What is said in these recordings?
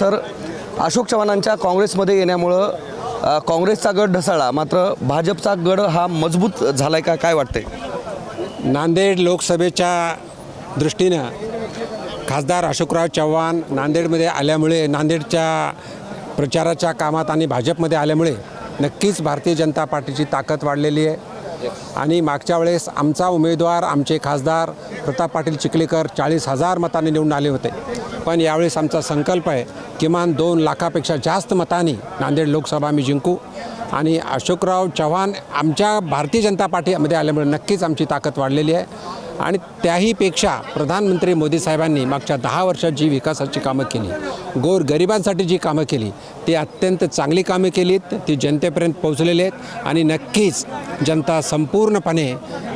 Sir Ashok चव्हाणांच्या काँग्रेसमध्ये येण्यामुळं काँग्रेसचा गड ढसाळला. मात्र भाजपचा गड हा मजबूत झालाय का? काय वाटते नांदेड लोकसभेच्या दृष्टीनं खासदार अशोकराव चव्हाण नांदेडमध्ये आल्यामुळे नांदेडच्या प्रचाराच्या कामात आणि भाजपमध्ये आल्यामुळे नक्कीच भारतीय जनता पार्टीची ताकद वाढलेली आहे. आणि मागच्या वेळेस आमचा उमेदवार आमचे खासदार प्रताप पाटील चिखलीकर चाळीस हजार मतांनी निवडून आले होते. पण यावेळेस आमचा संकल्प आहे किमान दोन लाखापेक्षा जास्त मतांनी नांदेड लोकसभा आम्ही जिंकू. आणि अशोकराव चव्हाण आमच्या भारतीय जनता पार्टीमध्ये आल्यामुळे नक्कीच आमची ताकद वाढलेली आहे. आणि त्याहीपेक्षा प्रधानमंत्री मोदी साहेबांनी मागच्या दहा वर्षात जी विकासाची कामं केली गोर गरिबांसाठी जी कामं केली ती अत्यंत चांगली कामं केलीत ती जनतेपर्यंत पोहोचलेली आहेत. आणि नक्कीच जनता संपूर्णपणे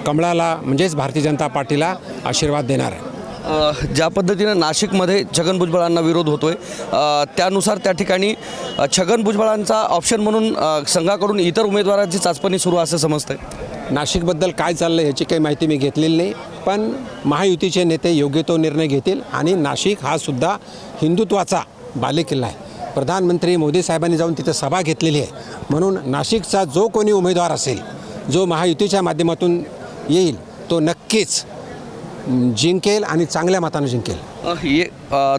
कमळाला म्हणजेच भारतीय जनता पार्टीला आशीर्वाद देणार आहे. ज्या पद्धतीनं नाशिकमध्ये छगन भुजबळांना विरोध होतो आहे त्यानुसार त्या ठिकाणी छगन भुजबळांचा ऑप्शन म्हणून संघाकडून इतर उमेदवारांची चाचपणी सुरू असं समजतं आहे नाशिकबद्दल काय चाललं याची काही माहिती मी घेतलेली नाही पण महायुतीचे नेते योग्य तो निर्णय घेतील आणि नाशिक हा सुद्धा हिंदुत्वाचा बालेकिल्ला आहे. प्रधानमंत्री मोदी साहेबांनी जाऊन तिथं सभा घेतलेली आहे. म्हणून नाशिकचा जो कोणी उमेदवार असेल जो महायुतीच्या माध्यमातून येईल तो नक्कीच जिंकेल आणि चांगल्या मतानं जिंकेल.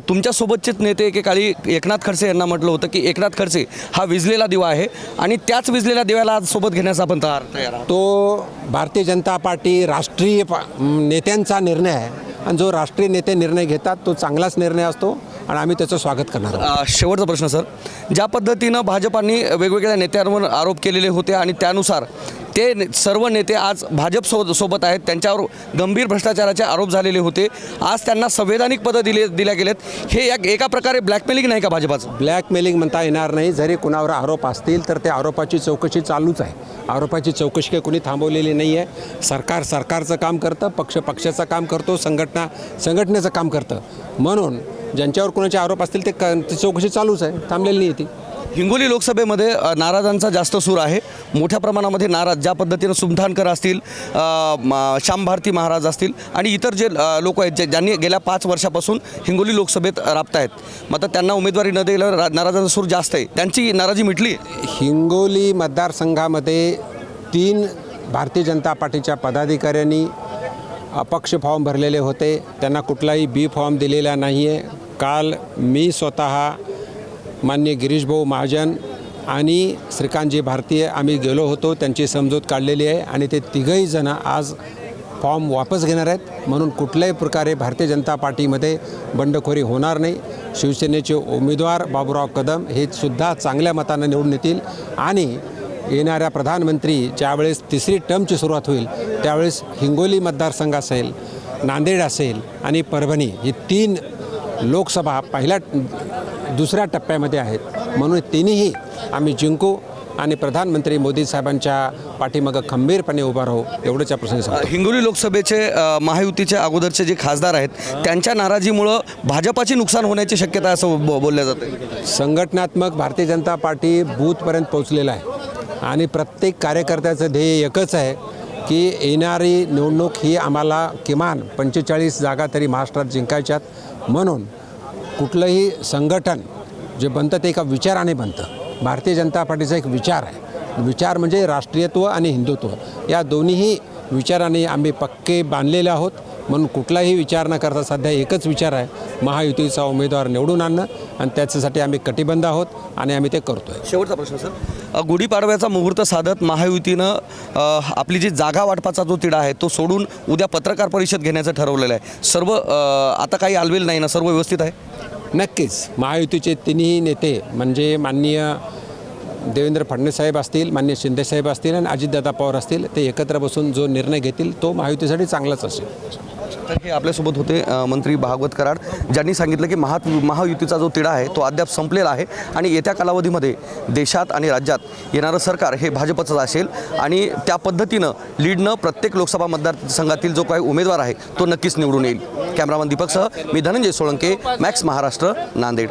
तुमच्यासोबतचेच नेते एकेकाळी एकनाथ खडसे यांना म्हटलं होतं की एकनाथ खडसे हा विजलेला दिवा आहे आणि त्याच विजलेल्या दिव्याला आज सोबत घेण्याचा आपण तयार तयार आहात. तो भारतीय जनता पार्टी राष्ट्रीय पा नेत्यांचा निर्णय आहे. आणि जो राष्ट्रीय नेते निर्णय घेतात तो चांगलाच निर्णय असतो. आणि आम्ही त्याचं स्वागत करणार आहोत. शेवटचा प्रश्न सर. ज्या पद्धतीनं भाजपांनी वेगवेगळ्या नेत्यांवर आरोप केलेले होते आणि त्यानुसार ते ने- सर्व नेते आज भाजप सो सोबत आहेत त्यांच्यावर गंभीर भ्रष्टाचाराचे आरोप झालेले होते. आज त्यांना संवैधानिक पदं दिले दिल्या गेलेत. हे एक एका प्रकारे ब्लॅकमेलिंग नाही का भाजपाचं? ब्लॅकमेलिंग म्हणता येणार नाही. जरी कुणावर आरोप असतील तर त्या आरोपाची चौकशी चालूच आहे. आरोपाची चौकशी काही कुणी थांबवलेली नाही आहे सरकार सरकारचं काम करतं पक्ष पक्षाचं काम करतो संघटना संघटनेचं काम करतं. म्हणून ज्यांच्यावर कुणाचे आरोप असतील ते चौकशी चालूच आहे. थांबलेली नाही ती. हिंगोली लोकसभेमध्ये नाराजांचा जास्त सूर आहे. मोठ्या प्रमाणामध्ये नाराज ज्या पद्धतीनं सुमठानकर असतील अ, म- श्याम भारती महाराज असतील आणि इतर जे लोक आहेत जे ज्यांनी गेल्या पाच वर्षापासून हिंगोली लोकसभेत राबत आहेत मात्र त्यांना उमेदवारी न दिल्यावर नाराजांचा सूर जास्त आहे. त्यांची नाराजी मिटली? हिंगोली मतदारसंघामध्ये तीन भारतीय जनता पार्टीच्या पदाधिकाऱ्यांनी अपक्ष फॉर्म भरलेले होते. त्यांना कुठलाही बी फॉर्म दिलेला नाही आहे काल मी स्वतः मान्य गिरीशभाऊ महाजन आणि श्रीकांतजी भारतीय आम्ही गेलो होतो त्यांची समजूत काढलेली आहे आणि ते तिघही जणं आज फॉर्म वापस घेणार आहेत. म्हणून कुठल्याही प्रकारे भारतीय जनता पार्टीमध्ये बंडखोरी होणार नाही. शिवसेनेचे उमेदवार बाबूराव कदम हे सुद्धा चांगल्या मतानं निवडून येतील आणि येणाऱ्या प्रधानमंत्री ज्यावेळेस तिसरी टर्मची सुरुवात होईल त्यावेळेस हिंगोली मतदारसंघ असेल नांदेड असेल आणि परभणी ही तीन लोकसभा पहिल्या दुसऱ्या टप्प्यामध्ये आहेत. म्हणून तिन्ही आम्ही जिंकू आणि प्रधानमंत्री मोदी साहेबांच्या पाठीमागं खंबीरपणे उभा राहू एवढंच या प्रसंगी सांगतो. हिंगोली लोकसभेचे महायुतीचे अगोदरचे जे खासदार आहेत त्यांच्या नाराजीमुळं भाजपाची नुकसान होण्याची शक्यता असं बो बोलल्या जातं. संघटनात्मक भारतीय जनता पार्टी बूथपर्यंत पोहोचलेला आहे. आणि प्रत्येक कार्यकर्त्याचं ध्येय एकच आहे की येणारी निवडणूक ही आम्हाला किमान पंचेचाळीस जागा तरी महाराष्ट्रात जिंकायच्यात. म्हणून कुठलंही संघटन जे बनतं ते एका विचाराने बनतं. भारतीय जनता पार्टीचा एक विचार आहे. विचार म्हणजे राष्ट्रीयत्व आणि हिंदुत्व. या दोन्हीही विचाराने आम्ही पक्के बांधलेले आहोत. म्हणून कुठलाही विचार न करता सध्या एकच विचार आहे महायुतीचा उमेदवार निवडून आणणं आणि त्याच्यासाठी आम्ही कटिबंध आहोत आणि आम्ही ते करतो आहे शेवटचा प्रश्न सर. गुढीपाडव्याचा मुहूर्त साधत महायुतीनं आपली जी जागा वाटपाचा जो तिढा आहे तो सोडून उद्या पत्रकार परिषद घेण्याचं ठरवलेलं आहे. सर्व आता काही आलवेल नाही ना? सर्व व्यवस्थित आहे? नक्कीच. महायुतीचे तिन्ही नेते म्हणजे माननीय देवेंद्र फडणवीस साहेब असतील मान्य शिंदेसाहेब असतील आणि अजितदादा पवार असतील ते एकत्र बसून जो निर्णय घेतील तो महायुतीसाठी चांगलाच असेल. हे आपल्यासोबत होते मंत्री भागवत कराड ज्यांनी सांगितलं की महा महायुतीचा जो तिढा आहे तो अद्याप संपलेला आहे आणि येत्या कालावधीमध्ये देशात आणि राज्यात येणारं सरकार हे भाजपचंच असेल आणि त्या पद्धतीनं लीडनं प्रत्येक लोकसभा मतदारसंघातील जो काही उमेदवार आहे तो नक्कीच निवडून येईल. कॅमेरामन दीपकसह मी धनंजय सोळंके मॅक्स महाराष्ट्र नांदेड.